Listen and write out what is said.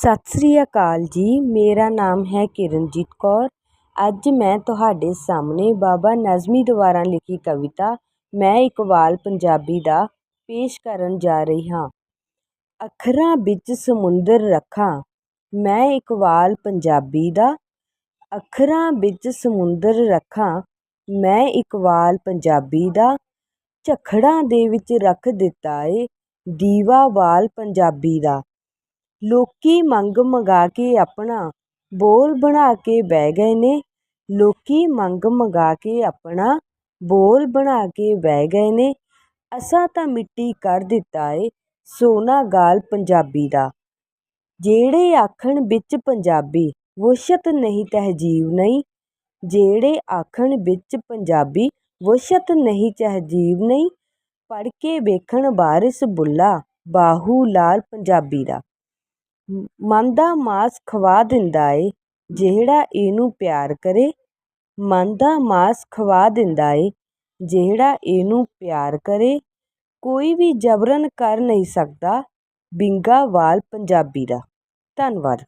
ਸਤਿ ਸ੍ਰੀ ਅਕਾਲ ਜੀ। ਮੇਰਾ ਨਾਮ ਹੈ ਕਿਰਨਜੀਤ ਕੌਰ। ਅੱਜ ਮੈਂ ਤੁਹਾਡੇ ਸਾਹਮਣੇ ਬਾਬਾ ਨਜ਼ਮੀ ਦੁਆਰਾ ਲਿਖੀ ਕਵਿਤਾ ਮੈਂ ਇਕਬਾਲ ਪੰਜਾਬੀ ਦਾ ਪੇਸ਼ ਕਰਨ ਜਾ ਰਹੀ ਹਾਂ। ਅੱਖਰਾਂ ਵਿੱਚ ਸਮੁੰਦਰ ਰੱਖਾਂ, ਮੈਂ ਇਕਬਾਲ ਪੰਜਾਬੀ ਦਾ। ਅੱਖਰਾਂ ਵਿੱਚ ਸਮੁੰਦਰ ਰੱਖਾਂ, ਮੈਂ ਇਕਬਾਲ ਪੰਜਾਬੀ ਦਾ। ਝੱਖੜਾਂ ਦੇ ਵਿੱਚ ਰੱਖ ਦਿੱਤਾ ਏ ਦੀਵਾ ਵਾਲ ਪੰਜਾਬੀ ਦਾ। ਲੋਕੀ ਮੰਗ ਮੰਗਾ ਕੇ ਆਪਣਾ ਬੋਲ ਬਣਾ ਕੇ ਬਹਿ ਗਏ ਨੇ। ਲੋਕੀ ਮੰਗ ਮੰਗਾ ਕੇ ਆਪਣਾ ਬੋਲ ਬਣਾ ਕੇ ਬਹਿ ਗਏ ਨੇ। ਅਸਾਂ ਤਾਂ ਮਿੱਟੀ ਕਰ ਦਿੱਤਾ ਏ, ਸੋਨਾ ਗਾਲ ਪੰਜਾਬੀ ਦਾ। ਜਿਹੜੇ ਆਖਣ ਵਿੱਚ ਪੰਜਾਬੀ, ਵੁਸ਼ਤ ਨਹੀਂ ਤਹਿਜੀਬ ਨਹੀਂ। ਜਿਹੜੇ ਆਖਣ ਵਿੱਚ ਪੰਜਾਬੀ, ਵੁਸ਼ਤ ਨਹੀਂ ਤਹਿਜੀਬ ਨਹੀਂ। ਪੜ੍ਹ ਕੇ ਵੇਖਣ ਵਾਰਿਸ ਬੁੱਲਾ, ਬਾਹੂ ਲਾਲ ਪੰਜਾਬੀ ਦਾ। ਮਨ ਦਾ ਮਾਸ ਖਵਾ ਦਿੰਦਾ ਏ, ਜਿਹੜਾ ਇਹਨੂੰ ਪਿਆਰ ਕਰੇ। ਮਨ ਦਾ ਮਾਸ ਖਵਾ ਦਿੰਦਾ ਏ, ਜਿਹੜਾ ਇਹਨੂੰ ਪਿਆਰ ਕਰੇ। ਕੋਈ ਵੀ ਜਬਰਨ ਕਰ ਨਹੀਂ ਸਕਦਾ। ਬਿੰਗਾ ਵਾਲ ਪੰਜਾਬੀ ਦਾ। ਧੰਨਵਾਦ।